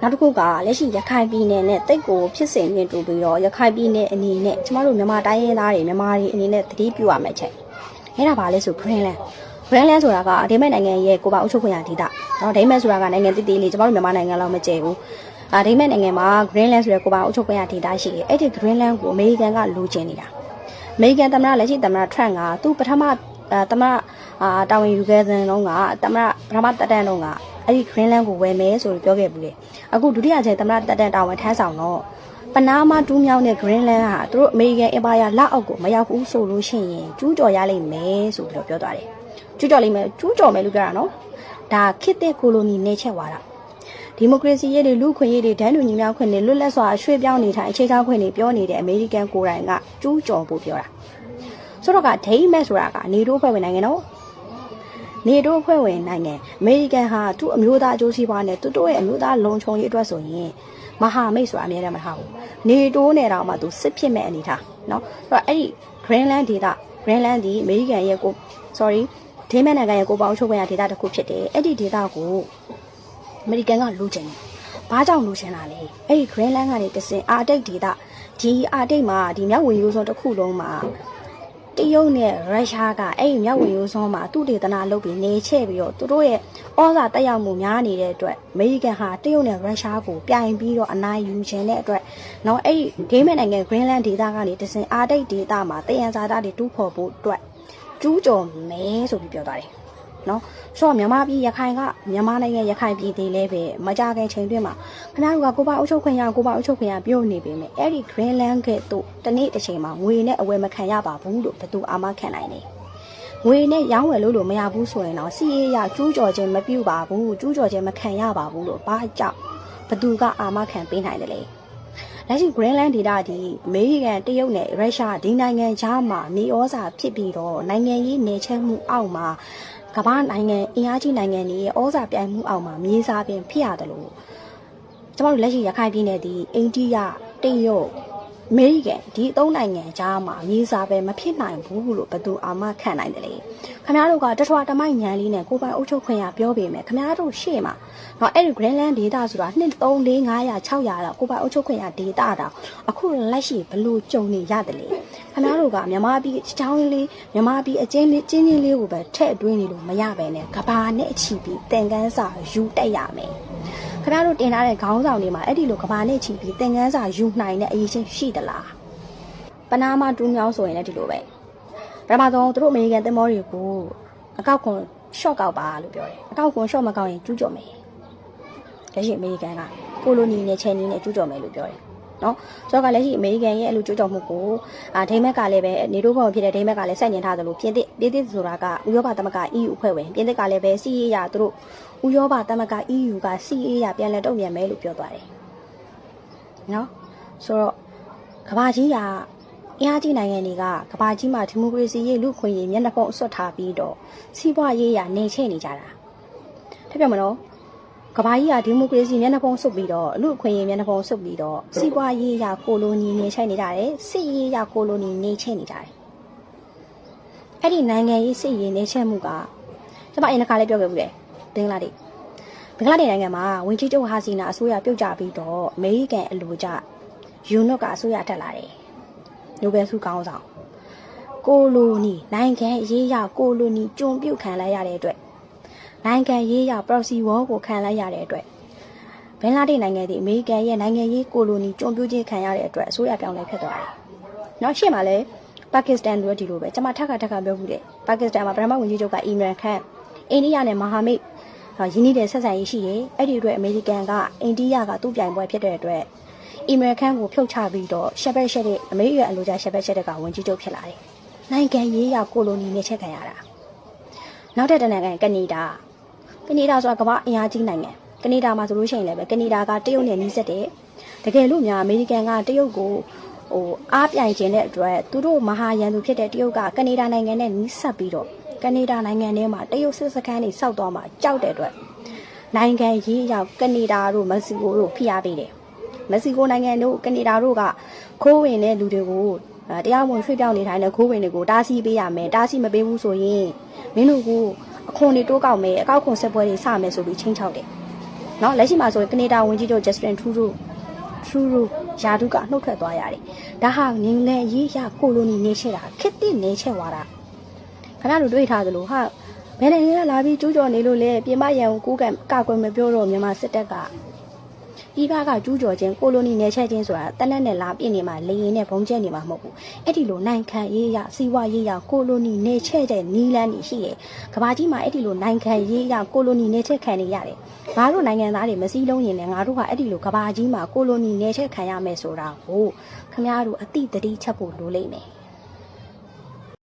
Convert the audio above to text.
နောက်တစ်ခုကလက်ရှိရခိုင်ပြည်နယ်နဲ့တိတ်ကိုဖြစ်စဉ်နဲ့တူပြီးတော့ရခိုင်ပြည်နယ်အနေနဲ့ကျမတို့မြန်မာတိုင်းရင်းသားတွေမြန်မာတွေအနေနဲ့သတိပြုရမယ့်ချက်အဲ့ဒါပါလဲဆို Greenland Greenland ဆိုတာကဒိမတ်နိုင်ငံရဲ့ကိုပါအုပ်ချုပ်ခွင့်ရဒေသနော်ဒိမတ်ဆိုတာကနိုင်ငံတိတိလေးကျမတို့မြန်မာနိုင်ငံလောက်မကျဲဘူးအာဒိမတ်နိုင်ငံမှာ Greenland ဆိုတဲ့ကိုပါအုပ်ချုပ်ခွင့်ရဒေသရှိတယ်အဲ့ဒီ Greenland ကိုအမေရိကန်ကလိုချင်နေတာအမေရိကန်သမ္မတလက်ရှိသမ္မတ Trump ကသူပထမအာသမ္မတအာတာဝန်ယူခဲ့တဲ့တုန်းကသမ္မတပထမတက်တန်းတုန်းက အဲ့ဒီ Greenland ကိုဝယ်မယ်ဆိုပြီးပြောခဲ့ဘူးလေအခုဒုတိယချိန်သမ္မတတက်တန်းတာဝန်ထမ်းဆောင်တော့ပနားမတူးမြောင်းတဲ့ Greenland ဟာသူတို့အမေရိကန်အင်ပါယာလက်အောက်ကိုမရောက်ဘူးဆိုလို့ရှိရင်ကျူးကျော်ရလိမ့်မယ်ဆိုပြီးတော့ပြောသွားတယ်ကျူးကျော်လိမ့်မယ်ကျူးကျော်မယ်လို့ပြောတာနော်ဒါခေတ်တဲ့ကိုလိုနီနေချက်ဝါတာဒီမိုကရေစီရေးတွေလူ့ခွင့်ရေးတွေဒန်းတူညီမျှခွင့်တွေလွတ်လပ်စွာရွှေ့ပြောင်းနေထိုင်အခြေချခွင့်တွေပြောနေတဲ့အမေရိကန်ကိုယ်တိုင်ကကျူးကျော်ဖို့ပြောတာဆိုတော့ကဒိမက်ဆိုတာကနေတိုးဖွဲ့ဝင်နိုင်ငံနော် နေတိုးဖွဲ့ဝင်နိုင်ငံအမေရိကန်ဟာသူ့အမျိုးသားအကျိုးစီးပွားနဲ့သူတို့ရဲ့အမျိုးသားလုံခြုံရေးအတွက်ဆိုရင်မဟာမိတ်ဆိုတာအများကြီးမထားဘူးနေတိုးနဲ့တော့မှသူစစ်ဖြစ်မဲ့အနေထားเนาะဆိုတော့အဲ့ဒီ Greenland ဒေသ Greenland ဒီအမေရိကန်ရဲ့ကို sorry ဒိမက်နိုင်ငံရဲ့ကိုပေါင်းချုပ်ခွင့်ရဒေသတစ်ခုဖြစ်တယ်အဲ့ဒီဒေသကိုအမေရိကန်ကလိုချင်တယ်ဘာကြောင့်လိုချင်တာလဲအဲ့ဒီ Greenland ကနေတစင်အာတိတ်ဒေသဒီအာတိတ်မှာဒီမြောက်ဝင်ရိုးစွန်းတစ်ခုလုံးမှာ တရုတ်နဲ့ရုရှားကအဲ့ဒီမြောက်ဝင်ရိုးစွန်းမှာသူတေသနာလုပ်ပြီးနေချဲ့ပြီးတော့သူတို့ရဲ့ဩဇာတက်ရောက်မှုများနေတဲ့အတွက်အမေရိကန်ဟာတရုတ်နဲ့ရုရှားကိုပြိုင်ပြီးတော့အနိုင်ယူခြင်းတဲ့အတွက်နော်အဲ့ဒီဒိမက်နိုင်ငံ Greenland ဒေသကနေတစင်အာတိတ်ဒေသမှာတယံဇာတာတွေတူးဖော်ဖို့အတွက်ကျူးကျော်မဲဆိုပြီးပြောသွားတယ် နော်ဆိုတော့မြန်မာပြည်ရခိုင်ကမြန်မာနိုင်ငံရခိုင်ပြည်သေးလဲပဲမကြခင်ချိန်တွင်းမှာခင်ဗျားတို့ကကိုပါအုပ်ချုပ်ခွင့်ရကိုပါအုပ်ချုပ်ခွင့်ရပြုတ်နေပေမဲ့အဲ့ဒီ Greenland ကဲ့သို့တနေ့တစ်ချိန်မှာငွေနဲ့အဝယ်မခံရပါဘူးလို့ဘယ်သူအာမခံနိုင်လဲငွေနဲ့ရောင်းဝယ်လို့လို့မရဘူးဆိုရင်တော့စီးရေးရကျူးကျော်ခြင်းမပြုတ်ပါဘူးကျူးကျော်ခြင်းမခံရပါဘူးလို့ဘာကြောင့်ဘယ်သူကအာမခံပေးနိုင်တယ်လဲလက်ရှိ Greenland ဒေသဒီအမေရိကန်တရုတ်နဲ့ရုရှားဒီနိုင်ငံကြားမှာနေဩဇာဖြစ်ပြီးတော့နိုင်ငံရေးနေချက်မှုအောက်မှာ ကမ္ဘာနိုင်ငံအင်အားကြီးနိုင်ငံတွေရဲ့ဩဇာပြိုင်မှုအောက်မှာမြေစာပင်ဖြစ်ရတယ်လို့ကျမတို့လက်ရှိရခိုင်ပြည်နယ်ဒီအိန္ဒိယတရုတ် အမေရိကန်ဒီအသုံးနိုင်ငံကြားမှာမြေစာပဲမဖြစ်နိုင်ဘူးလို့ဘယ်သူအာမခံနိုင်တယ်လဲခင်ဗျားတို့ကတထွာတမိုက်ညံလေးနဲ့ကိုပိုင်အုပ်ချုပ်ခွင့်ရပြောပေမဲ့ခင်ဗျားတို့ရှေ့မှာတော့အဲ့ဒီ Greenland data ဆိုတာ2 3 4 500 600တော့ကိုပိုင်အုပ်ချုပ်ခွင့်ရ data တာအခုလက်ရှိဘလို့ကြုံနေရတယ်လေခင်ဗျားတို့ကမြန်မာပြည်အချောင်းလေးမြန်မာပြည်အချင်းလေးချင်းချင်းလေးကိုပဲထည့်အတွင်းနေလို့မရပဲနဲ့ကဘာနဲ့အချီပြီးသင်ကန်းစာယူတက်ရမယ် ခင်ဗျားတို့တင်ထားတဲ့ခေါင်းဆောင်တွေမှာအဲ့ဒီလိုကဘာနဲ့ချီပြီးသင်ကန်းစာယူနိုင်တဲ့အရေးချင်းရှိသလားပနာမတူးမြောင်းဆိုရင်လည်းဒီလိုပဲပထမဆုံးသူတို့အမေရိကန်သင်္ဘောတွေကိုအကောက်ခွန် short ကောက်ပါလို့ပြောတယ်အကောက်ခွန် short မကောက်ရင်ကျူးကျော်မယ်လက်ရှိအမေရိကန်ကကိုလိုနီနဲ့ချယ်နီနဲ့ကျူးကျော်မယ်လို့ပြောတယ် နော်ဆိုတော့ကလက်ရှိအမေရိကန်ရဲ့အလိုကျူးကျော်မှုကိုအာဒိမက်ကလည်းပဲနေတိုးဘောင်ဖြစ်တဲ့ဒိမက်ကလည်းစက်ညင်ထားသလိုပြင်သစ်ပြင်သစ်ဆိုတာကဥရောပသမဂ္ဂ EU အဖွဲ့ဝင်ပြင်သစ်ကလည်းပဲ CA ရသူတို့ဥရောပသမဂ္ဂ EU က CA ရပြန်လည်တုံ့ပြန်မယ်လို့ပြောသွားတယ်နော်ဆိုတော့ကဘာကြီးကအင်အားကြီးနိုင်ငံတွေကကဘာကြီးမှာဒီမိုကရေစီရေးလူခွင့်ရေးမျက်နှာဖုံးအဆွတ်ထားပြီးတော့စီးပွားရေးရနေချဲ့နေကြတာထပ်ပြောမလို့ ကဘာကြီးကဒီမိုကရေစီမျက်နှာဖုံးဆွတ်ပြီးတော့လူခွင့်ရေးမျက်နှာဖုံးဆွတ်ပြီးတော့စီးပွားရေးရကိုလိုနီနေချဲ့နေကြတယ်စစ်ရေးရကိုလိုနီနေချဲ့နေကြတယ်အဲ့ဒီနိုင်ငံရေးစစ်ရေးနေချဲ့မှုကကျွန်မအရင်ကလည်းပြောခဲ့ဘူးလေဘင်္ဂလားဒေ့ရှ်ဘင်္ဂလားဒေ့ရှ်နိုင်ငံမှာဝင်ကြီးချုပ်ဟာစီနာအစိုးရပြုတ်ကျပြီးတော့အမေရိကန်အလိုကျယူနွတ်ကအစိုးရတက်လာတယ်နိုဘယ်ဆုကောင်းဆောင်ကိုလိုနီနိုင်ငံရေးရကိုလိုနီကြုံပြုတ်ခံလိုက်ရတဲ့အတွက် နိုင်ငံရေးရ proxy war ကိုခံလိုက်ရတဲ့အတွက်ဘင်္ဂလားဒေ့ရှ်နိုင်ငံဒီအမေရိကန်ရဲ့နိုင်ငံရေးကိုလိုနီကြုံပြုတ်ခြင်းခံရတဲ့အတွက်အစိုးရပြောင်းလဲဖြစ်သွားတယ်။နောက်ရှေ့မှာလည်းပါကစ္စတန်တို့ဒီလိုပဲကျွန်မထပ်ခါထပ်ခါပြောမှုတယ်ပါကစ္စတန်မှာပထမဝန်ကြီးချုပ်ကအီမရန်ခန့်အိန္ဒိယနဲ့မဟာမိတ်ရင်းနှီးတဲ့ဆက်ဆံရေးရှိတယ်။အဲ့ဒီအတွက်အမေရိကန်ကအိန္ဒိယကသူ့ပြိုင်ပွဲဖြစ်တဲ့အတွက်အီမရခန့်ကိုဖြုတ်ချပြီးတော့ရှက်ဘက်ရှက်တဲ့အမေရိကန်အလိုကျရှက်ဘက်ရှက်တဲ့ကဝင်ကြီးချုပ်ဖြစ်လာတယ်။နိုင်ငံရေးရကိုလိုနီနဲ့ချက်ခံရတာ။နောက်တဲ့တနိုင်ငံကနေဒါ ကနေဒါဆိုတာကမ္ဘာအင်အားကြီးနိုင်ငံကနေဒါမှာဆိုလို့ရှိရင်လည်းပဲကနေဒါကတရုတ်နဲ့နှီးစပ်တယ်။တကယ်လို့များအမေရိကန်ကတရုတ်ကိုဟိုအားပြိုင်ခြင်းတဲ့အတွက်သူတို့မဟာရန်သူဖြစ်တဲ့တရုတ်ကကနေဒါနိုင်ငံနဲ့နှီးစပ်ပြီးတော့ကနေဒါနိုင်ငံထဲမှာတရုတ်စစ်စခန်းတွေစောက်သွားမှာကြောက်တဲ့အတွက်နိုင်ငံရေးရောက်ကနေဒါတို့မက္ကဆီကိုတို့ဖိအားပေးတယ်မက္ကဆီကိုနိုင်ငံတို့ကနေဒါတို့ကခိုးဝင်တဲ့လူတွေကိုတရားဝင်ရွှေ့ပြောင်းနေထိုင်တဲ့ခိုးဝင်တွေကိုတားဆီးပေးရမယ်တားဆီးမပေးဘူးဆိုရင်မင်းတို့က အခွန်တွေတိုးကောက်မယ်အကောက်ခွန်ဆက်ပွဲတွေစမယ်ဆိုပြီးချင်းချောက်တယ်။နော်လက်ရှိမှာဆိုရင်ကနေဒါဝန်ကြီးချုပ် Justin Trudeau Trudeau ယာဒုကနှုတ်ထွက်သွားရတယ်။ဒါဟာငင်းငယ်ရေးရကိုလိုနီနေချက်တာခက်တဲ့နေချက်ဝါတာ။ခဏလိုတွေးထားသလိုဟာဘယ်နဲ့လာပြီးကျူးကျော်နေလို့လဲပြင်ပရန်ကိုကူးကံကာကွယ်မပြောတော့မြန်မာစစ်တပ်က ဤဘကကျူးကျော်ခြင်းကိုလိုနီနယ်ချက်ချင်းဆိုတာတနက်နဲ့လာပြည့်နေမှာလေရင်နဲ့ဘုံကျဲနေမှာမဟုတ်ဘူးအဲ့ဒီလိုနိုင်ခံရေးရစီဝါရေးရကိုလိုနီနယ်ချက်တဲ့နီလန်းနေရှိတယ်ကဘာကြီးမှာအဲ့ဒီလိုနိုင်ခံရေးရကိုလိုနီနယ်ချက်ခံနေရတယ်ငါတို့နိုင်ငံသားတွေမစည်းလုံးရင်လည်းငါတို့ကအဲ့ဒီလိုကဘာကြီးမှာကိုလိုနီနယ်ချက်ခံရမယ်ဆိုတာကိုခမရတို့အတိတတိချက်ဖို့လိုလိမ့်မယ်